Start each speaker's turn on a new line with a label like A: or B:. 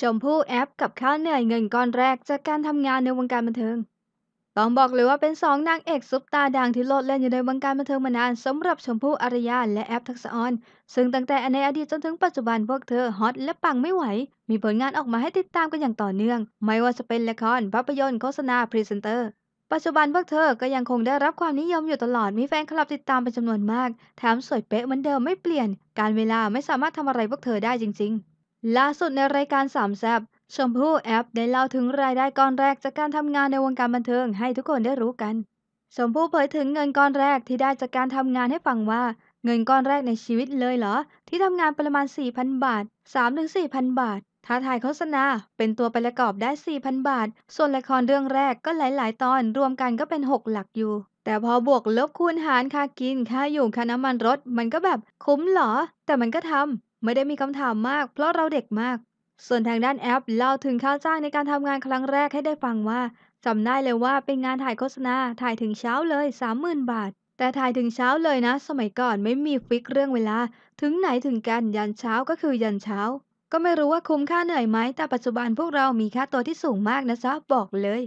A: ชมพู่แอปกับค่าเหนื่อยเงินก้อนแรกจากการทำงานในวงการบันเทิง ต้องบอกเลยว่าเป็นสองนางเอกซุปตาดังที่โลดแล่นอยู่ในวงการบันเทิงมานานสำหรับชมพู่อารยาและแอปทักษออนซึ่งตั้งแต่ในอดีตจนถึงปัจจุบันพวกเธอฮอตและปังไม่ไหว มีผลงานออกมาให้ติดตามกันอย่างต่อเนื่อง ไม่ว่าจะเป็นละครภาพยนตร์โฆษณาพรีเซนเตอร์ปัจจุบันพวกเธอก็ยังคงได้รับความนิยมอยู่ตลอด มีแฟนคลับติดตามเป็นจำนวนมาก แถมสวยเป๊ะเหมือนเดิมไม่เปลี่ยน การเวลาไม่สามารถทำอะไรพวกเธอได้จริง ๆ ล่าสุดในรายการสามแซบชมพู่แอปได้เล่าถึงรายได้ก้อนแรกจากการทำงานในวงการบันเทิงให้ทุกคนได้รู้กัน ชมพู่เผยถึงเงินก้อนแรกที่ได้จากการทำงานให้ฟังว่า เงินก้อนแรกในชีวิตเลยเหรอ ที่ทำงานประมาณ 4,000 บาท 3-4,000 บาทถ้าถ่ายโฆษณา เป็นตัวประกอบได้ 4,000 บาท ส่วนละครเรื่องแรกก็หลาย ๆ ตอนรวมกันก็เป็น 6 หลักอยู่ แต่พอบวกลบคูณหารค่ากินค่าอยู่ค่าน้ำมันรถ มันก็แบบคุ้มเหรอ แต่มันก็ทำ ไม่ได้มีคำถามมาก เพราะเราเด็กมาก ส่วนทางด้านแอปเล่าถึงค่าจ้างในการทำงานครั้งแรกให้ได้ฟังว่าจำได้เลยว่าเป็นงานถ่ายโฆษณาถ่ายถึงเช้าเลย 30,000 บาท แต่ถ่ายถึงเช้าเลยนะ สมัยก่อนไม่มีฟิกเรื่องเวลา ถึงไหนถึงกันยันเช้าก็คือยันเช้า ก็ไม่รู้ว่าคุ้มค่าเหนื่อยไหมแต่ปัจจุบันพวกเรามีค่าตัวที่สูงมากนะจ๊ะบอกเลย